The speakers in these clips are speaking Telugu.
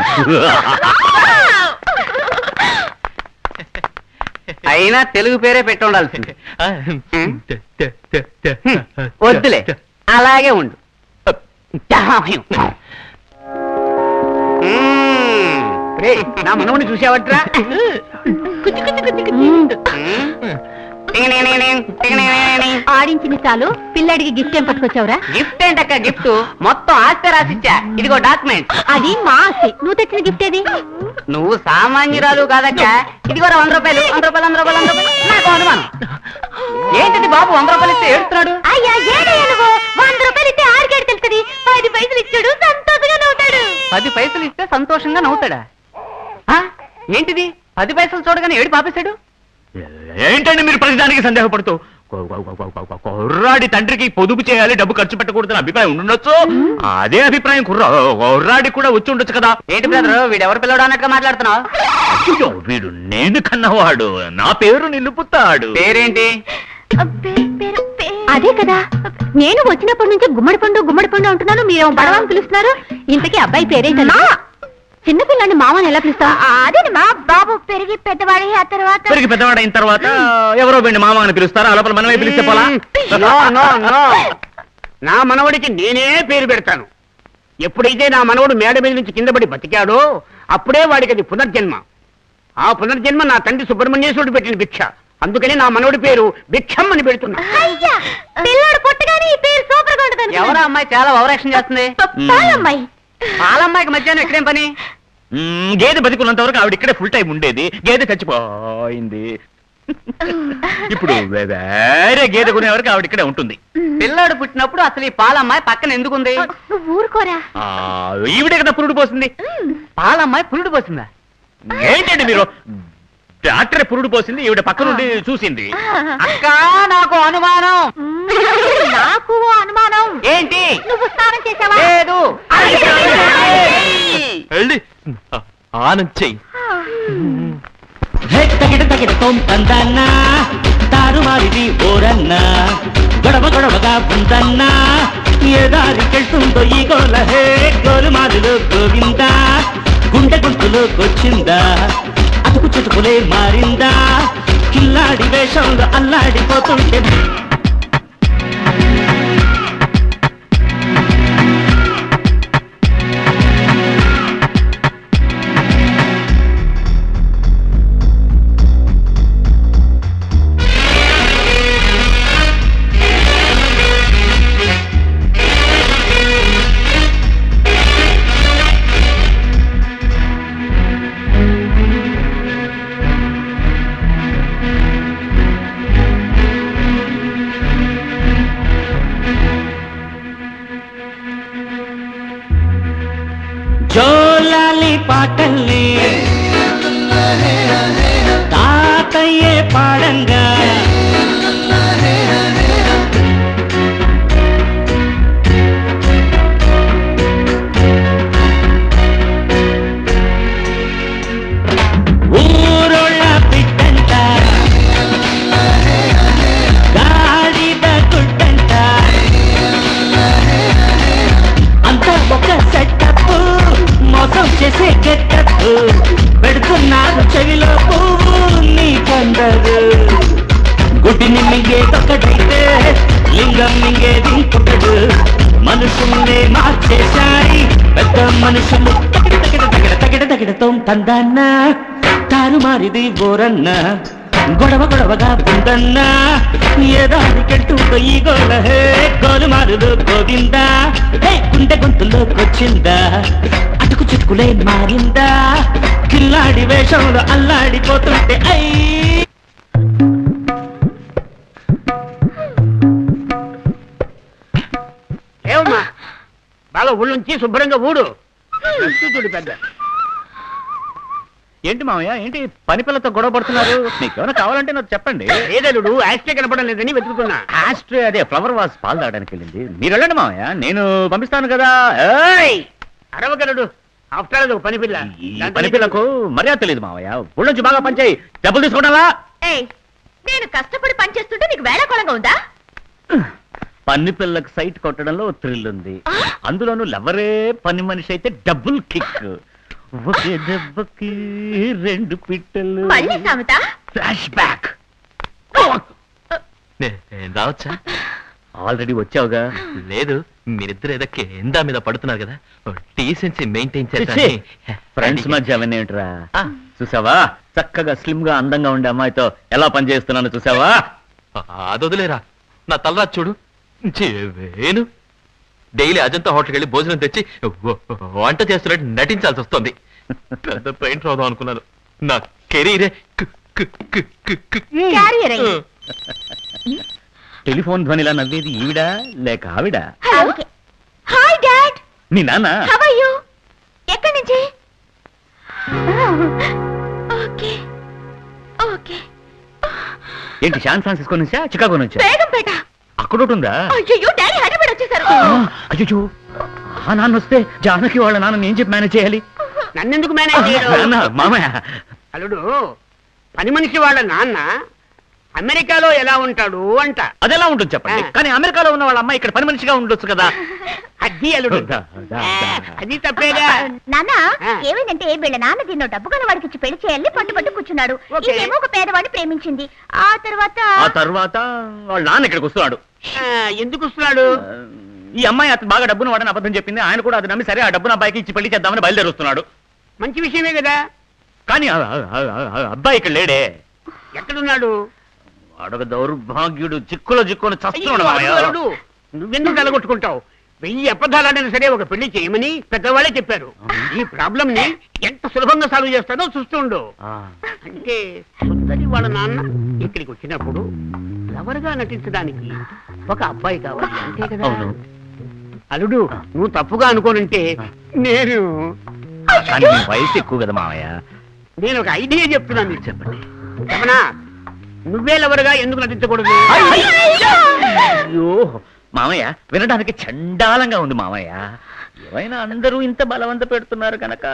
పెట్టాను అయినా తెలుగు పేరే పెట్టి ఉండాల్సింది. వద్దులే. అలాగే ఉండు. నా మనవుని చూసావట్రా? ఆడించింది చాలు. పిల్లడికి గిఫ్ట్ ఏం పట్టుకొచ్చావురా? గిఫ్ట్ ఏంటక్క గిఫ్ట్? మొత్తం ఆస్తి రాసిచ్చా? ఇదిగో డాక్యుమెంట్. అది మా ఆస్తి. నువ్వు తెచ్చిన గిఫ్ట్ ఏది? నువ్వు సామాన్యురాలు కాదక్క. ఇదిగో వంద రూపాయలు. వంద రూపాయలు వంద రూపాయలు వంద రూపాయలు. నాకు అనుమానం. ఏంటిది బాబు వంద రూపాయలు ఇస్తే ఏడుస్తున్నాడు? అయ్యా ఏడయ్యా నువ్వు? వంద రూపాయలు ఇస్తే ఆరికేడు తెలుస్తుంది. పది పైసలు ఇచ్చాడు సంతోషంగా నవ్వుతాడు. పది పైసలు ఇస్తే సంతోషంగా నవ్వుతాడా? ఆ? ఏంటిది? పది పైసలు చూడగానే ఏడు పాపేశాడు ఏంటండి మీరు ప్రతిదానికి సందేహపడుతూ? కుర్రాడి తండ్రికి పొదుపు చేయాలి డబ్బు ఖర్చు పెట్టకూడదని అభిప్రాయం ఉండొచ్చు అదే అభిప్రాయం కుర్రా కుర్రాడికి కూడా వచ్చి ఉండొచ్చు కదా? ఏంటి బ్రదర్ వీడు ఎవరు పిల్లడు అన్నట్టుగా మాట్లాడుతున్నావు? వీడు నేను కన్నవాడు. నా పేరు నిలుపుతాడు పేరేంటి? అదే కదా. నేను వచ్చినప్పటి నుంచి గుమ్మడి పండు గుమ్మడి పండు అంటున్నాను. మీరేమో బడవ అని పిలుస్తున్నారు. ఇంతకీ అబ్బాయి పేరేంటన్నా చిన్నపిల్లని మామని ఎలా పిలుస్తా అదేనమ్మా బాబు పెరిగి పెద్దవాడి ఆ తర్వాత? పెరిగి పెద్దవాడు అయిన తర్వాత ఎవరో వీడిని మామ అని పిలుస్తారా? ఆ లోపల మనమే పిలిస్తే పోలా? No no no. నా మనవడికి నేనే పేరు పెడతాను. ఎప్పుడైతే నా మనవడు మేడ మీద నుంచి కింద పడి బతికాడో అప్పుడే వాడికి అది పునర్జన్మ. ఆ పునర్జన్మ నా తండ్రి సుబ్రహ్మణ్యేశ్వరుడు పెట్టిన భిక్ష. అందుకని నా మనవడి పేరు భిక్షం అని పెడుతున్నా. అయ్యా పిల్లాడు పుట్టగానే ఈ పేరు సూపర్గా ఉంటుంది ఎవరో అమ్మాయి చాలా ఓవరాక్షన్ చేస్తుంది? పాలమ్మాయి పాలమ్మాయికి మధ్యాహ్నం ఇక్కడేం పని? గేదె బతికున్నంత వరకు ఆవిడ ఇక్కడే ఫుల్ టైం ఉండేది. గేదె చచ్చిపోయింది. ఇప్పుడు వేరే గేదె కొనే వరకు ఆవిడ ఇక్కడే ఉంటుంది. పిల్లాడు పుట్టినప్పుడు అసలు ఈ పాలమ్మాయి పక్కన ఎందుకుంది? నువ్వు ఊరుకోరా. ఆ, ఈవిడే కదా పురుడు పోసింది. పాలమ్మాయి పురుడు పోసిందా? ఏంటండి మీరు? డాక్టర్ పురుడు పోసింది ఈవిడ పక్క నుండి చూసింది. అక్క నాకు అనుమానం. నాకు ఓ అనుమానం. ఏంటి? నువ్వు స్నానం చేసావా లేదు. వెళ్ళి. ఆనం చెయ్యి. తగిడ తగిడ తొంతందన్నా తారుమారిది ఓరన్నా గొడవ గొడవగా ఉందన్నా ఏ దారికెళ్తుందో ఈ గోల హే గోలుమారులో గోవిందా గుండె గొంతులోకొచ్చిందా అతుకు చుతుకులే మారిందా కిల్లాడి వేషంలో అల్లాడిపోతుంటే తగిడతో తందన్న తారుమారిది ఓరన్న గొడవ గొడవగా ఉందన్నా ఏ దారికెళ్తుందో ఈ గోల హే గోలుమారులు గోవిందా హే గుండె గొంతులోకొచ్చిందా అటుకు చుట్టుకులే మారిందా కిల్లాడి వేషంలో అల్లాడిపోతుంటే అయ్యి ఏమమ్మా బాగా ఊళ్ళుంచి శుభ్రంగా ఊడు చూడు పెద్ద ఏంటి మామయ్య ఏంటి పని పిల్లతో గొడవ పడుతున్నారు? నీకేమైనా కావాలంటే నాకు చెప్పండి. ఏదలుడు యాక్సిడే కనపడం లేదని వెతుకుతున్నా. ఆస్ట్రే అదే ఫ్లవర్ వాస్ పాలు తాగడానికి వెళ్ళింది. మీరు వెళ్ళండి మామయ్య నేను పంపిస్తాను కదా. ఏయ్! అరవగలడు ఆఫ్టర్ ఒక పని పిల్ల పని పిల్లకు మర్యాద తెలియదు మామయ్య ఊళ్ళొంచి బాగా పనిచేయి డబ్బులు తీసుకోవడాలా ఏయ్ నేను కష్టపడి పనిచేస్తుంటే నీకు వేళకోళంగా ఉందా? పని పిల్లకు సైట్ కొట్టడంలో థ్రిల్ ఉంది. అందులోనూ లవరే పని మనిషి అయితే డబుల్ కిక్. ఒకే దెబ్బకి రెండు పిట్టలు. మళ్ళీ సామెత? ఫ్లాష్ బ్యాక్ నేను రావచ్చా? ఆల్రెడీ వచ్చావుగా. లేదు మీరిద్దరు ఏదో కేందా మీద పడుతున్నారు కదా. డీసెన్సీ మెయింటైన్ ఛీ, చేసి ఫ్రెండ్స్ మధ్య అవన్నీ ఏంట్రా. చూసావా? చక్కగా స్లిమ్గా అందంగా ఉండే అమ్మాయితో ఎలా పనిచేస్తున్నాను చూసావా? అదొదిలేరా. నా తలరా చూడు. వేణు. డైలీ అజంతా హోటల్కి వెళ్ళి భోజనం తెచ్చి వంట చేస్తున్నట్టు నటించాల్సి వస్తుంది. పెద్ద పెయింట్ రాదాం అనుకున్నాను. నా కెరీరే క్యారియర్. అయ్యి. టెలిఫోన్ ధ్వనిలా నవ్వేది ఈవిడా లేక ఆవిడ? Hi dad. నీ నాన్న? How are you? ఎక్కడి నుంచి? ఓకే. ఓకే. ఏంటి శాన్ ఫ్రాన్సిస్కో నుంచా చికాగో నుంచా? బేగంపేట. అక్కడ ఒకటి ఉందా అయ్యో డాడీ హైదరాబాద్ వచ్చేసారు. అయ్యో ఆ నాన్న వస్తే జానకి వాళ్ళ నాన్న ఏం చెప్పి మేనేజ్ చేయాలి. నన్నెందుకు మేనేజ్ నాన్న మామయ్య. అల్లుడు పని మనిషి వాళ్ళ నాన్న అమెరికాలో ఎలా ఉంటాడు అంట. అదెలా ఉంటుంది చెప్పండి. కానీ అమెరికాలో ఉన్న వాళ్ళ అమ్మాయి ఇక్కడ పని మనిషిగా ఉండొచ్చు కదా? అది అల్లుడు. అది తప్పేగా. నాన్న. ఏమైందంటే వీళ్ళ నాన్న దీన్నో డబ్బు కొన్న వాడికి ఇచ్చి పెళ్ళి చేయాలని పట్టు పట్టు కూర్చున్నాడు. ఇంకేమో ఒక పేదవాడిని ప్రేమించింది. ఆ తర్వాత ఆ తర్వాత వాళ్ళ నాన్న ఇక్కడికి వస్తున్నాడు. ఆ, ఎందుకు వస్తున్నాడు? ఈ అమ్మాయి అతను బాగా డబ్బును వాడని అబద్ధం చెప్పింది. ఆయన కూడా అది నమ్మి సరే ఆ డబ్బును అబ్బాయికి ఇచ్చి పెళ్ళి చేద్దామని బయలుదేరి వస్తున్నాడు మంచి విషయమే కదా. కానీ అబ్బాయి ఇక్కడ లేడే. ఎక్కడున్నాడు? వాడొక దౌర్భాగ్యుడు చిక్కులో చిక్కుని చస్తున్నాడు నువ్వెందుకు తలగొట్టుకుంటావు? వెయ్యి అబద్ధాలైనా సరే ఒక పెళ్ళి చేయమని పెద్దవాళ్ళే చెప్పారు. ఈ ప్రాబ్లం ని ఎంత సులభంగా సాల్వ్ చేస్తాడో చూస్తుండు. అంటే సుందరి వాళ్ళ నాన్న ఇక్కడికి వచ్చినప్పుడు లవర్గా నటించడానికి ఒక అబ్బాయి కావాలి అంతే కదా? అల్లుడు నువ్వు తప్పుగా అనుకోనంటే నేను వయసు ఎక్కువ కదా మామయ్య. నేను ఒక ఐడియా చెప్తున్నాను నీకు చెప్పండి. చెప్పనా నువ్వే లవర్గా ఎందుకు నటించకూడదు? అయ్యో! మామయ్య వినడానికి చండాలంగా ఉంది మామయ్య. ఏమైనా అందరూ ఇంత బలవంత పెడుతున్నారు కనుక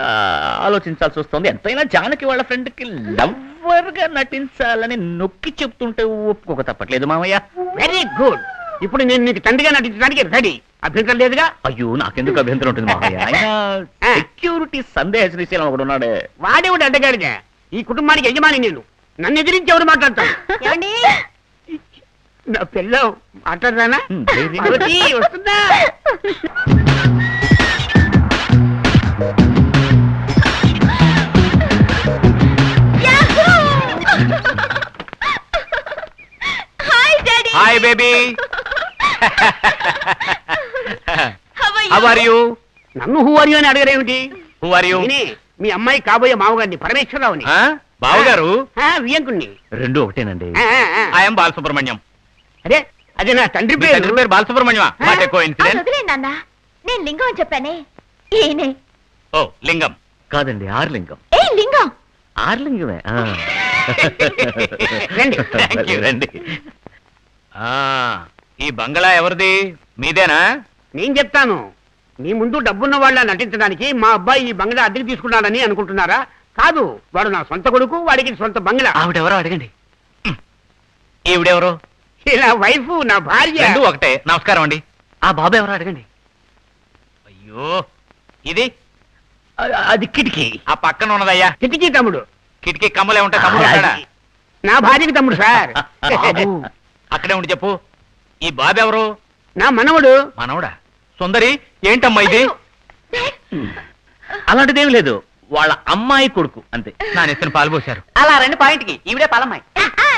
ఆలోచించాల్సి వస్తుంది. ఎంతైనా జానకి వాళ్ళ ఫ్రెండ్కి లవ్వర్గా నటించాలని నొక్కి చెప్తుంటే ఒప్పుకోక తప్పట్లేదు మామయ్య. వెరీ గుడ్ ఇప్పుడు నేను నీకు తండ్రిగా నటించడానికి రెడీ. అభ్యంతరం లేదుగా? అయ్యో నాకెందుకు అభ్యంతరం ఉంటుంది మామయ్య? ఆయన సెక్యూరిటీ సందేహ శ్రీశైలం ఒకడు ఉన్నాడే. వాడేవాడు అడ్డగాడిగా. ఈ కుటుంబానికి యజమాని నేను. నన్ను ఎదిరించి ఎవరు మాట్లాడతాను ఏమండి? నా పిల్ల. పార్వతి, వస్తుందా? Hi daddy hi baby how how are you నన్ను హూ అని అని అడగరేమిటి? హూ ఆర్ యు నేనే మీ అమ్మాయి కాబోయే మామగారిని పరమేశ్వరరావుని. బావగారు? రెండు ఒకటేనండి. ఆ, ఆ, ఆ. ఐఎమ్ బాలసుబ్రహ్మణ్యం. అదే అదే నా తండ్రి మీ తండ్రి పేరు పేరు బాలసుబ్రహ్మణ్యం వదిలేండి నేను లింగం అని చెప్పానే. ఈయనే. ఓ లింగం. కాదండి ఆర్లింగం ఏ లింగం? ఆర్లింగమే ఆ. రండి. Thank you, రండి. ఆ, ఈ బంగళా ఎవరిది? మీదేనా? నేను చెప్తాను. మీ ముందు డబ్బున్న వాళ్ళ నటించడానికి మా అబ్బాయి ఈ బంగ్లా అద్దెకి తీసుకున్నాడని అనుకుంటున్నారా? కాదు వాడు నా సొంత కొడుకు వాడికి సొంత బంగ్లా. ఆవిడెవరో అడగండి. ఈవిడెవరో? ఇలా వైఫ్ నా భార్య. రెండు ఒకటే. నమస్కారం అండి. ఆ బాబు ఎవరో అడగండి. అయ్యో ఇది? అది కిటికీ. ఆ పక్కన ఉన్నదయ్యా. కిటికీ తమ్ముడు. కిటికీ కమ్మలే ఉంటాయి తమ్ముడు ఉంటాడా? నా భార్యకి తమ్ముడు సార్. బాబు, అక్కడే ఉండి చెప్పు. ఈ బాబు ఎవరు? నా మనవడు. మనవడా? సుందరి? ఏంటమ్మా ఇది? అలాంటిదేం లేదు. వాళ్ళ అమ్మాయి కొడుకు అంతే. నా నెత్తిన పాలు పోశారు. అలా రండి పాయింట్కి ఈవిడే పాలమ్మాయి.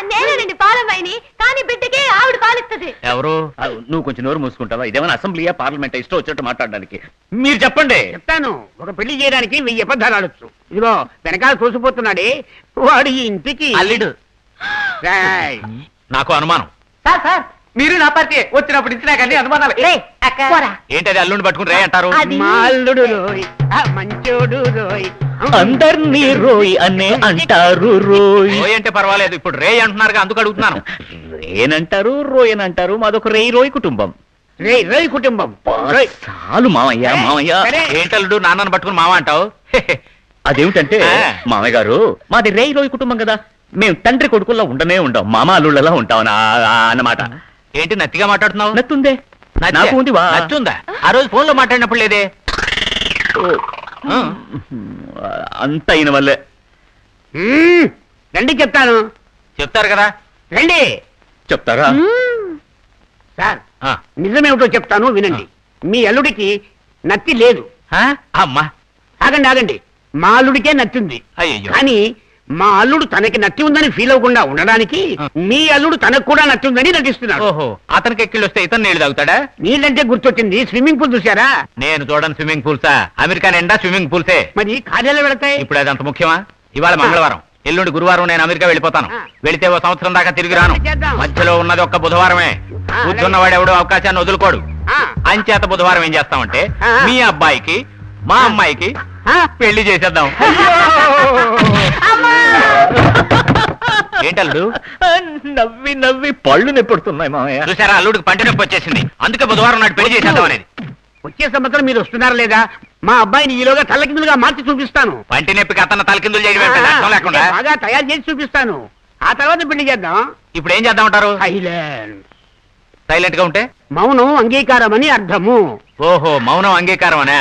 నేనేనండి పాలమ్మాయిని. కానీ బిడ్డకే ఆవిడ పాలిస్తుంది. ఎవరు? ఆ, నువ్వు కొంచెం నోరు మూసుకుంటావా? ఇదేమైనా అసెంబ్లీయా పార్లమెంట్ ఇష్టం వచ్చినట్టు మాట్లాడడానికి? మీరు చెప్పండి. చెప్తాను. ఒక పెళ్ళి చేయడానికి వెయ్యి అబద్ధాలు ఆడొచ్చు. ఇదిగో వెనకాల చూసిపోతున్నాడే. వాడు ఈ ఇంటికి. అల్లుడు. రాయ్. నాకు అనుమానం. Sir sir. మీరు నా పార్టీ వచ్చినప్పుడు ఇచ్చినా కానీ అనుమానాలు. ఏంటది అల్లుండి పట్టుకుని రే అంటారు? అల్లుడు రోయ్ ఆ మంచోడు రోయ్. అందర్నీ రోయ్ అనే అంటారు రోయ్. రోయ్ అంటే పర్వాలేదు ఇప్పుడు రే అంటున్నారుగా అందుకు అడుగుతున్నాను. రేనంటారు రోయ్ అని అంటారు మాదొక రేయ్ రోయ్ కుటుంబం. రే రేయ్ కుటుంబం. రోయ్. చాలు మామయ్య మామయ్య. ఏంటల్లుడు నాన్నను పట్టుకుని మామ అంటావు? అదేమిటంటే మామయ్య గారు మాది రేయ్ రోయ్ కుటుంబం కదా. మేము తండ్రి కొడుకుల్లో ఉండనే ఉండం మామ అల్లుళ్ళలా ఉంటాం అన్నమాట. ఏంటి నత్తిగా మాట్లాడుతున్నావు? నత్తుందే. నాకు ఉంది వా. నచ్చుందా ఆ రోజు ఫోన్లో మాట్లాడినప్పుడు లేదే? అంత అయిన వల్లే. మ్మ్. రండి చెప్తాను. చెప్తారు కదా? రండి. చెప్తారా? సార్ ఆ. నిజమేమిటో చెప్తాను వినండి. మీ అల్లుడికి నత్తి లేదు. ఆ? అమ్మా. ఆగండి ఆగండి. మా అల్లుడికే నత్తుంది. అయ్యయ్యో. కానీ మా అల్లుడు తనకి నత్తి ఉందని ఫీల్ అవ్వకుండా ఉండడానికి. మీ అల్లుడు తనకు కూడా నత్తి ఉందని నటిస్తున్నాడు. ఓహో అతనికి ఎక్కిళ్ళు వస్తే ఇతను నీళ్ళు తాగుతాడా? నీళ్ళంటే గుర్తొచ్చింది. స్విమ్మింగ్ పూల్ చూసారా నేను చూడను స్విమ్మింగ్ పూల్సా. అమెరికా నిండా స్విమ్మింగ్ పూల్సే. మరి కార్యాలయం వెళతాయి? ఇప్పుడు అది అంత ముఖ్యమా? ఇవాళ మంగళవారం. ఎల్లుండి గురువారం నేను అమెరికా వెళ్ళిపోతాను. వెళితే ఓ సంవత్సరం దాకా తిరిగి రాను. మధ్యలో ఉన్నది ఒక్క బుధవారమే. కూర్చున్నవాడు ఎవడో అవకాశాన్ని వదులుకోడు. అంచేత బుధవారం ఏం చేస్తామంటే. మీ అబ్బాయికి మా అమ్మాయికి? పెళ్ళి చేసేద్దాం. ఏంటల్లుడు? నవ్వి నవ్వి పళ్ళు నెప్పుడుతున్నాయి మామయ్య. చూసారా అల్లుడికి పంట నొప్పి వచ్చేసింది. అందుకే బుధవారం నాడు పెళ్ళి చేసేద్దాం అనేది. వచ్చే సంవత్సరం మీరు వస్తున్నారా లేదా? మా అబ్బాయిని ఈలోగా తల్లకిందులుగా మార్చి చూపిస్తాను. పంటి నొప్పికి అతను తలకిందులు చేయడం లేకుండా. బాగా తయారు చేసి చూపిస్తాను. ఆ తర్వాత పెళ్ళి చేద్దాం. ఇప్పుడు ఏం చేద్దామంటారు థైలాండ్ సైలెంట్. గా ఉంటే? మౌనం అంగీకారం అని అర్థము. ఓహో మౌనం అంగీకారం అనే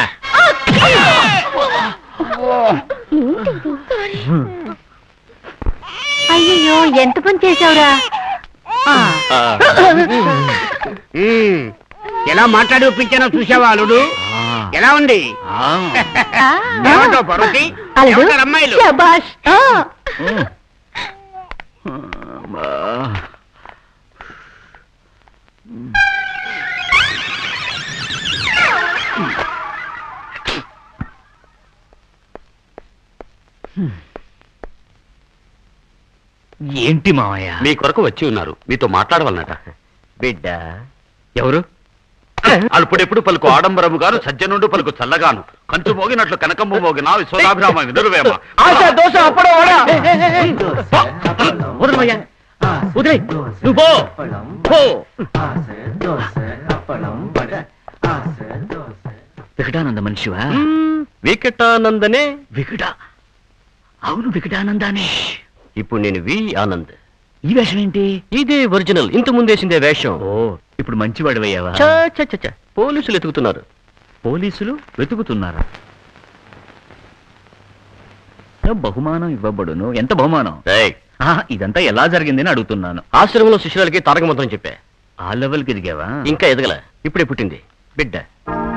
అయ్యో ఎంత పని ఉమ్. ఎలా మాట్లాడి ఒప్పించానో చూసావా అల్లుడు? ఎలా ఉంది? ఆ. ఏమంటావు పర్వతి? అల్లుడు, ఏమంటారు అమ్మాయిలు? శభాష్. ఆ. ఏంటి మామయ్య? మీ కొరకు వచ్చి ఉన్నారు. మీతో మాట్లాడవాలన్నట బిడ్డ. ఎవరు? అల్పుడెప్పుడు పలుకు ఆడంబరము గాను సజ్జనుండు పలుకు చల్లగాను. కంచు మోగినట్లు కనకంబు మోగిన పో. పో. వికటానంద మనిషివా? వికటానందనే. వికట. అవును వికటానందానే. ఇప్పుడు నేను వి. ఆనంద్. ఈ వేషం ఏంటి ఇదే ఒరిజినల్. ఇంత ముందేసిందే వేషం. ఓ ఇప్పుడు మంచివాడివయ్యావా? చ, చ, చ, చ. పోలీసులు ఎతుకుతున్నారు పోలీసులు వెతుకుతున్నారా? బహుమానం ఇవ్వబడును? ఎంత బహుమానం? ఏయ్, ఆ, ఇదంతా ఎలా జరిగిందని అడుగుతున్నాను. ఆశ్రమంలో శిష్యులకి తారక మంత్రం చెప్పా. ఆ లెవెల్కి ఎదిగావా? ఇంకా ఎదగల. ఇప్పుడే పుట్టింది. బిడ్డ.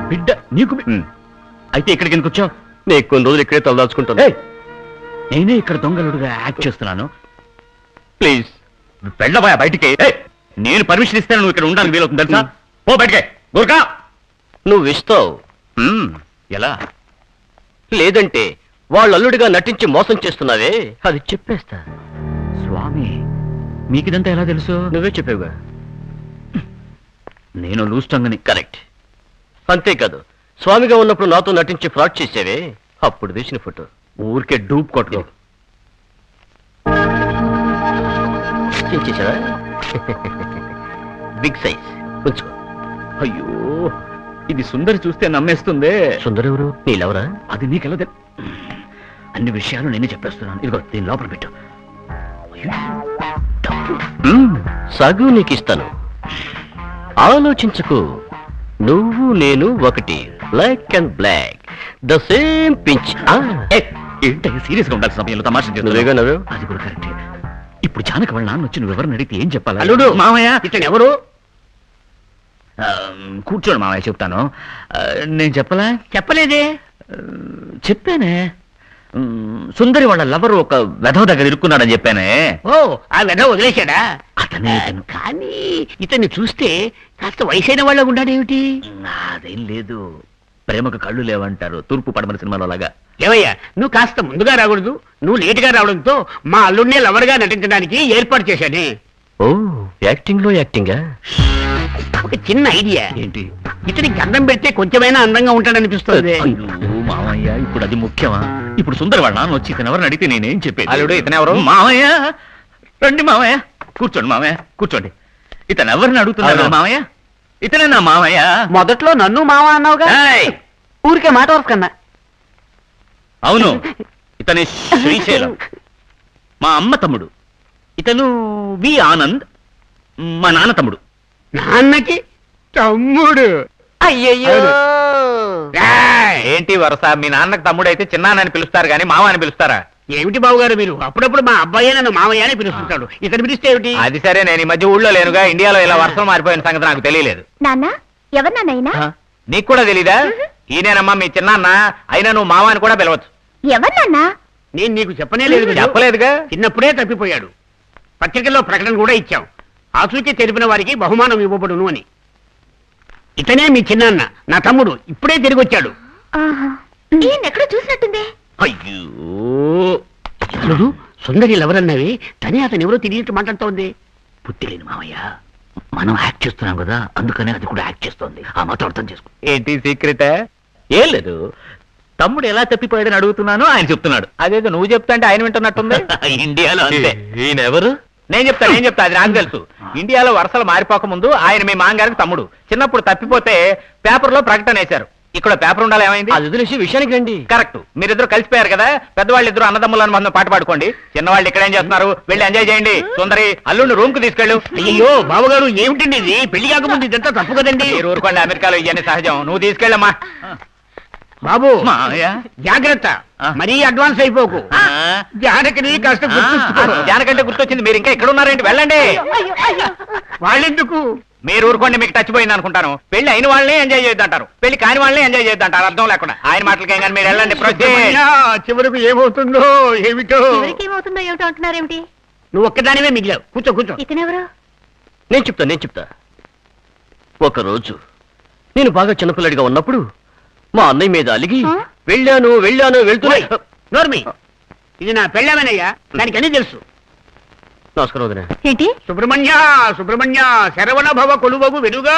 బిడ్డ నీకు బి-. అయితే ఇక్కడికి ఎందుకు వచ్చావు? నీకు కొన్ని రోజులు ఇక్కడే తలదాచుకుంటాను. నేనే ఇక్కడ దొంగలుడుగా యాక్ట్ చేస్తున్నాను. ప్లీజ్. వెళ్ళబోయా బయటికి. ఏయ్, నేను పర్మిషన్ ఇస్తే నువ్వు ఇక్కడ ఉండడానికి వీలవుతుంది తెలుసా? పో బయటికి. గురకా నువ్వు ఇస్తావు. ఎలా? లేదంటే వాళ్ళు అల్లుడిగా నటించి మోసం చేస్తున్నావే? అది చెప్పేస్తా. స్వామి మీకిదంతా ఎలా తెలుసు? నువ్వే చెప్పావుగా. నేను లూస్టంగని కరెక్ట్. అంతేకాదు స్వామిగా ఉన్నప్పుడు నాతో నటించి ఫ్రాడ్ చేసేవే? అప్పుడు తీసిన ఫోటో. ఊరికే డూప్ కొట్టుకో. Big size. ఉంచుకో. అయ్యో ఇది సుందరి చూస్తే నమ్మేస్తుందే. సుందర్ ఎవరు? నీళ్ళెవరా అది నీకెలా తెలు అన్ని విషయాలు నేనే చెప్పేస్తున్నాను. ఇదిగో దీని లోపల పెట్టు. మ్మ్, సగు నీకు ఇస్తాను ఆలోచించుకు. నువ్వు నేను ఒకటి. Black and black the same pinch ఏంటి సీరియస్గా ఉండాల్సిన సమయంలో తమాషా చేస్తున్నావు. నవ్వు అది కూడా కరెక్టే. ఇప్పుడు జానకి వాళ్ళ నాన్న వచ్చి నువ్వు ఎవరిని అడిగితే ఏం చెప్పాలి? అల్లుడు! మామయ్య! ఇతను ఎవరు? కూర్చోండి మామయ్య చెప్తాను. నేను చెప్పలా? చెప్పలేదే. చెప్పానే. సుందరి వాళ్ళ లవర్ ఒక వెధవ దగ్గర ఇరుక్కున్నాడని చెప్పానే. ఓ ఆ వెధ వదిలేశాడా? అతనే. కానీ ఇతన్ని చూస్తే కాస్త వయసైన వాళ్ళ ఉన్నాడేమిటి? అదేం లేదు. ప్రేమకు కళ్ళు లేవంటారు. తూర్పు పడమర సినిమాలో లాగా ఏవయ్యా నువ్వు కాస్త ముందుగా రాకూడదు నువ్వు లేటుగా రావడంతో మా అల్లుడినే లవర్గా నటించడానికి ఏర్పాటు చేశానే. ఓ యాక్టింగ్లో యాక్టింగా? ఒక చిన్న ఐడియా. ఏంటి? ఇతనికి గంధం పెడితే కొంచెమైనా అందంగా ఉంటాడనిపిస్తుంది. అయ్యో, మామయ్య ఇప్పుడు అది ముఖ్యమా? ఇప్పుడు సుందర వాళ్ళ నాన్న వచ్చి ఇతను ఎవరిని అడిగితే నేనేం చెప్పేది? అల్లుడు, ఇతను ఎవరు? మామయ్య రండి మామయ్య కూర్చోండి మామయ్య కూర్చోండి. ఇతను ఎవరిని అడుగుతున్నారు అవును. మామయ్య ఇతనే నా మామయ్య మొదట్లో నన్ను మామ అన్నావుగా? ఏయ్, ఊరికే మాట వరకన్నా అవును. ఇతని శ్రీశైలం. మా అమ్మ తమ్ముడు. ఇతను వి ఆనంద్ మా నాన్న తమ్ముడు. నాన్నకి తమ్ముడు. అయ్యయ్యో. ఏయ్! ఏంటి వరస? మీ నాన్నకు తమ్ముడు అయితే చిన్నాన్న అని పిలుస్తారు కానీ మామ అని పిలుస్తారా? ఏమిటి బాబు గారు మీరు? అప్పుడప్పుడు మా అబ్బాయి నన్ను మామయ్య అని పిలుస్తుంటాడు. ఇతను పిలిస్తే ఏమిటి? అది సరే నేను ఈ మధ్య ఊళ్ళో లేనుగా ఇండియాలో ఇలా వర్షం మారిపోయిన సంగతి నాకు తెలియలేదు. నాన్న ఎవరు నాన్నైనా ఆ? నీకు కూడా తెలీదా? ఈయనేనమ్మా మీ చిన్నాన్న. అయినా నువ్వు మామ అని కూడా పిలవచ్చు. నేను నీకు చెప్పనే లేదు. చెప్పలేదుగా. చిన్నప్పుడే తప్పిపోయాడు. పత్రికల్లో ప్రకటన కూడా ఇచ్చాం ఆచూకీ తెలిపిన వారికి బహుమానం ఇవ్వబడును అని. ఇతనే మీ చిన్నాన్న నా తమ్ముడు. ఇప్పుడే తిరిగి వచ్చాడు ఎక్కడో చూసినట్టుంది. అయ్యో. చూడు సుందరి ఎవరన్నవి తనే అతను ఎవరో తిరిగినట్టు మాట్లాడుతోంది. బుద్ధి లేని మామయ్య. మనం యాక్ట్ చేస్తున్నాం కదా అందుకనే అది కూడా యాక్ట్ చేస్తోంది. ఆ మాత్రం అర్థం చేసుకో. ఏంటి సీక్రెట్? ఏం లేదు. తమ్ముడు ఎలా తప్పిపోయాడని అడుగుతున్నాను ఆయన చెప్తున్నాడు. అదేదో నువ్వు చెప్తాంటే ఆయన వింటున్నట్టుంది? ఇండియాలో అంతే. ఎవరు? నేను చెప్తా నేను చెప్తా అది నాకు తెలుసు. ఇండియాలో వరుసలు మారిపోక ముందు ఆయన మీ మాంగారికి తమ్ముడు. చిన్నప్పుడు తప్పిపోతే పేపర్లో ప్రకటన వేశారు. ఇక్కడ పేపర్ ఉండాలి ఏమైంది? అది వదిలేసి విషయానికి రండి. కరెక్ట్. మీరిద్దరు కలిసిపోయారు కదా? పెద్దవాళ్ళు ఇద్దరు అన్నదమ్ములు అని మనం పాట పాడుకోండి. చిన్నవాళ్ళు ఇక్కడ ఏం చేస్తున్నారు? వెళ్ళి ఎంజాయ్ చేయండి. సుందరి అల్లుడిని రూమ్కు తీసుకెళ్ళు. అయ్యో బావగారు ఏమిటండి ఇది? పెళ్ళి కాకముందు ఇదంతా తప్పు కదండి? ఊరుకోండి అమెరికాలో ఇవన్నీ సహజం. నువ్వు తీసుకెళ్ళమ్మా. బాబు మామయ్య. జాగ్రత్త. మరీ అడ్వాన్స్ అయిపోకు. ఆ, జానకిని కాస్త గుర్తుంచుకో. జానకంటే గుర్తొచ్చింది. మీరు ఇంకా ఇక్కడ ఉన్నారేంటి వెళ్ళండి వాళ్ళెందుకు? మీరు ఊరుకోండి మీకు టచ్ పోయింది అనుకుంటాను. పెళ్ళి అయిన వాళ్ళని ఎంజాయ్ చేయొద్దంటారు. పెళ్ళి కాని వాళ్ళని ఎంజాయ్ చేయొద్దంటారు. అర్థం లేకుండా. ఆయన మాటలకేం కానీ మీరు వెళ్ళండి. చివరకు ఏమవుతుందో ఏమిటో? ఏమవుతుందో ఏమిటో అంటున్నారేమిటి నువ్వు ఒక్కదానివే మిగిలావు. కూర్చో కూర్చో. ఇతనెవరు? నేను చెప్తా నేను చెప్తా. ఒకరోజు నేను బాగా చిన్నపిల్లడిగా ఉన్నప్పుడు మా అన్నయ్య మీద అలిగి? వెళ్ళాను వెళ్ళాను వెళ్తున్నా ఓయ్, నోర్మి! ఇది నా పెళ్ళమేనయ్యా. దానికి అన్ని తెలుసు. నమస్కారం వదినా. ఏంటి? సుబ్రహ్మణ్య సుబ్రహ్మణ్య శరవణ భవ కొలువగు వెలుగా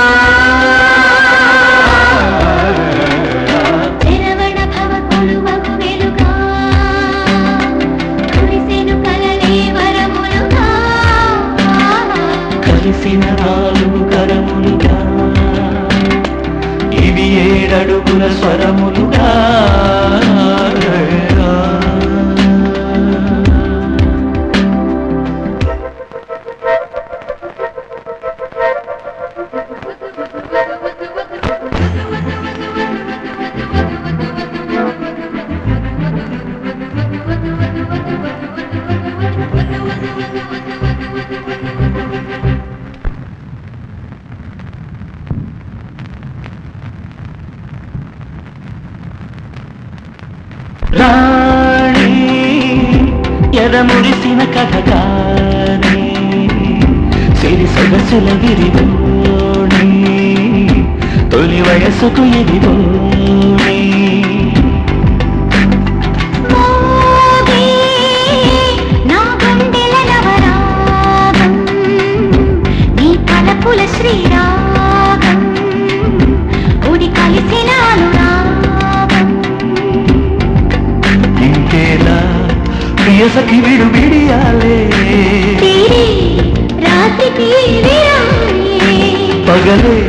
పగలే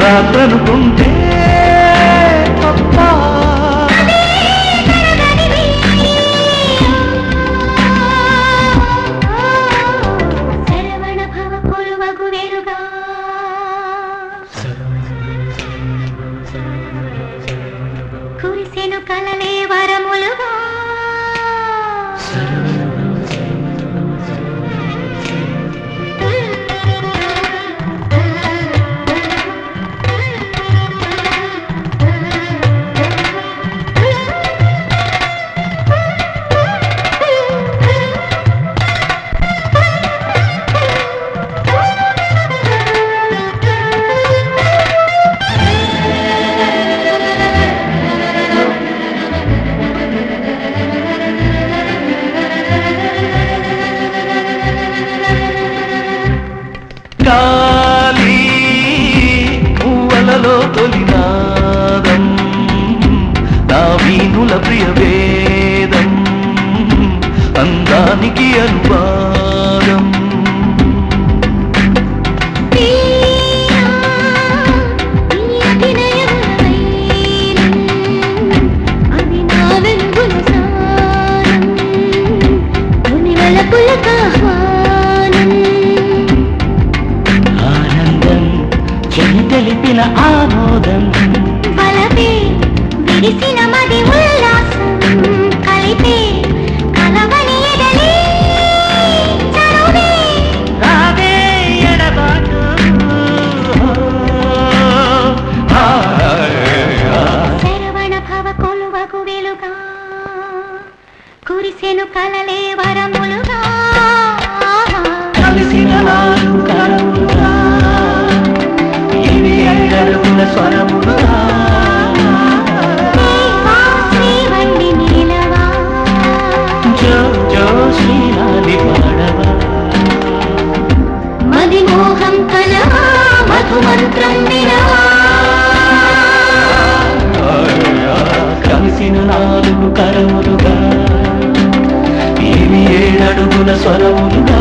రాత్రనుకుంటే తప్ప. కురిసెను కలలే తొలినాదం నా వీణుల ప్రియవేదం అందానికి అనువాదం. కలలే వరములుగా.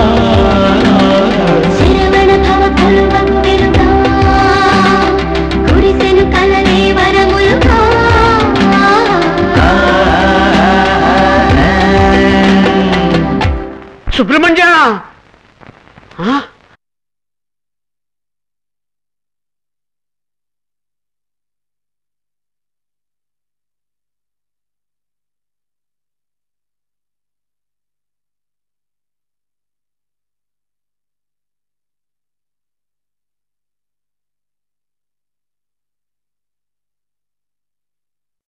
సుబ్రహ్మణ్య! ఆ?